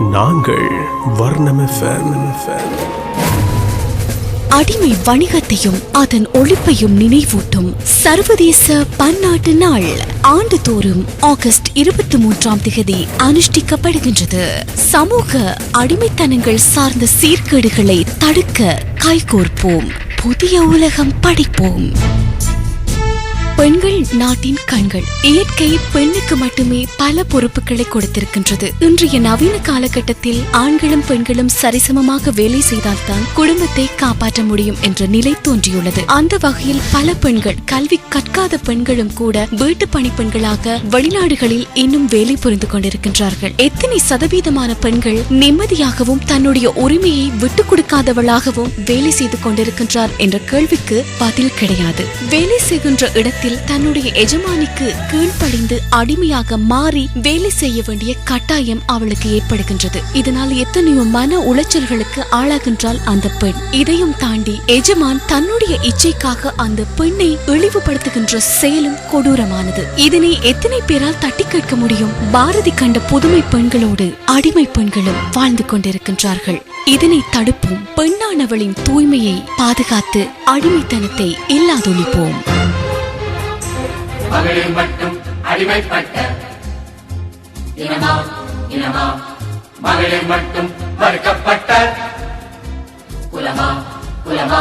நாங்கள் வர்ணம் அடிமை வணிகத்தையும் அதன் ஒழிப்பையும் நினைவூட்டும் சர்வதேச பன்னாட்டு நாள் ஆண்டுதோறும் ஆகஸ்ட் இருபத்தி மூன்றாம் திகதி அனுஷ்டிக்கப்படுகின்றது. சமூக அடிமைத்தனங்கள் சார்ந்த சீர்கேடுகளை தடுக்க கைகோர்ப்போம். புதிய உலகம் படைப்போம். பெண்கள் நாட்டின் கண்கள். இயற்கை பெண்ணுக்கு மட்டுமே பல பொறுப்புகளை கொடுத்திருக்கின்றது. இன்றைய நவீன காலகட்டத்தில் ஆண்களும் பெண்களும் சரிசமமாக வேலை செய்தால்தான் குடும்பத்தை காப்பாற்ற முடியும் என்ற நிலை தோன்றியுள்ளது. அந்த வகையில் பல பெண்கள் கல்வி கற்காத பெண்களும் கூட வீட்டு பணிப்பெண்களாக வெளிநாடுகளில் இன்னும் வேலை புரிந்து கொண்டிருக்கின்றார்கள். எத்தனை சதவீதமான பெண்கள் நிம்மதியாகவும் தன்னுடைய உரிமையை விட்டுக் கொடுக்காதவளாகவும் வேலை செய்து கொண்டிருக்கின்றார் என்ற கேள்விக்கு பதில் கிடையாது. வேலை செய்கின்ற இடத்தில் தன்னுடைய எஜமானிக்கு கீழ்ப்படிந்து அடிமையாக மாறி வேலை செய்ய வேண்டிய கட்டாயம் அவளுக்கு ஏற்படுகின்றது. இதனால் எத்தனையோ மன உளைச்சல்களுக்கு ஆளாகின்றாள் அந்த பெண். இதையும் தாண்டி எஜமான் தன்னுடைய இச்சைக்காக அந்த பெண்ணை இழிவுபடுத்துகின்ற செயலும் கொடூரமானது. இதனை எத்தனை பேரால் தட்டி கேட்க முடியும்? பாரதி கண்ட புதுமை பெண்களோடு அடிமை பெண்களும் வாழ்ந்து கொண்டிருக்கின்றார்கள். இதனை தடுப்போம். பெண்ணானவளின் தூய்மையை பாதுகாத்து அடிமைத்தனத்தை இல்லாதொழிப்போம். மகளிர் மட்டும் அடிமைப்பட்ட. இனமா இனமா மகளிர் மட்டும் மறுக்கப்பட்ட. குலமா குலமா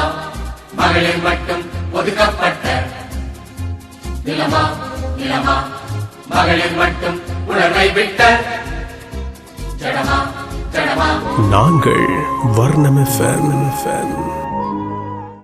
மகளிர் மட்டும் ஒதுக்கப்பட்ட. நிலமா நிலமா மகளிர் மட்டும் உணர்வை விட்ட. ஜடமா ஜடமா. நாங்கள் வர்ணம் FM.